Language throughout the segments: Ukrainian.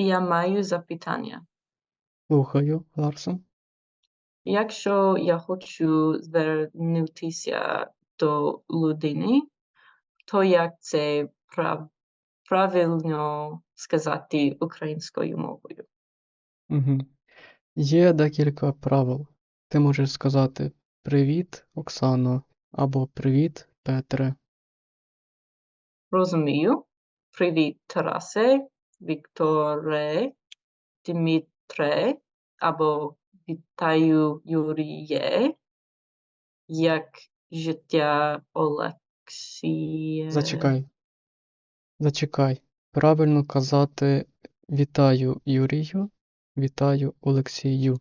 Я маю запитання. Слухаю, Ларсон. Якщо я хочу звернутися до людини, то як це прав- правильно сказати українською мовою? Угу. Є декілька правил. Ти можеш сказати Привіт, Оксано, або Привіт, Петре. Розумію. Привіт, Тарасе, Вікторе, Дмитре, або вітаю, Юріє. Як життя Олексія? Зачекай. Зачекай. Правильно казати Вітаю Юрію, вітаю Олексію.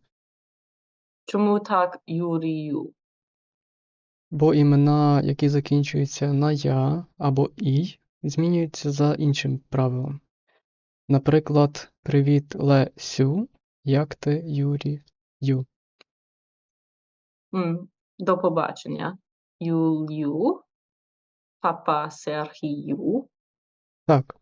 Чому так Юрію? Бо імена, які закінчуються на я або і, змінюються за іншим правилом. Наприклад, Привіт, Лесю, як ти, Юрію? М, До побачення. Юлію, папа Сергію, Так.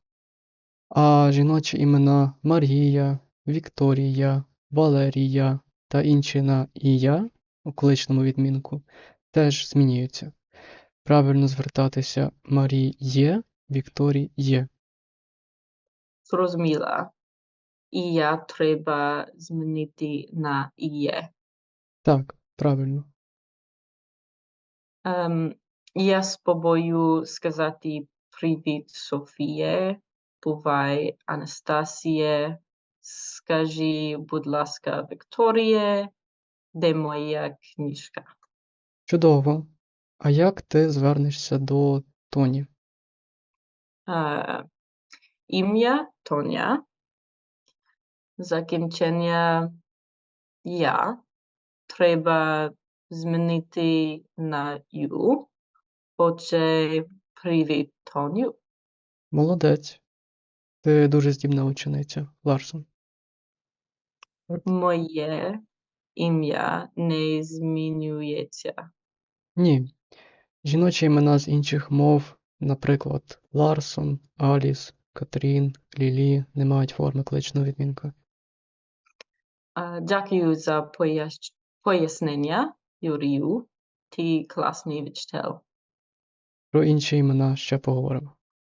А жіночі імена Марія, Вікторія, Валерія та інші на ія у количному відмінку теж змінюються. Правильно звертатися Маріє, Вікторіє. Зрозуміла. І я треба змінити на іє. Так, правильно. Ем, я спробую сказати привіт, Софіє, бувай, Анастасіє, скажи, будь ласка, Вікторіє, де моя книжка? Чудово. А як ти звернешся до Тоні? Е, ім'я Тоня, закінчення я, треба змінити на ю, отже, привіт, Тоню. Молодець. Ти дуже здібна учениця, Ларсон. Моє ім'я не змінюється. Ні. Жіночі імена з інших мов, наприклад, Ларсон, Аліс, Катрін, Лілі, не мають форми кличного відмінка. Дякую за пояс- пояснення, Юрію. Ти класний вчитель. Про інші імена ще поговоримо.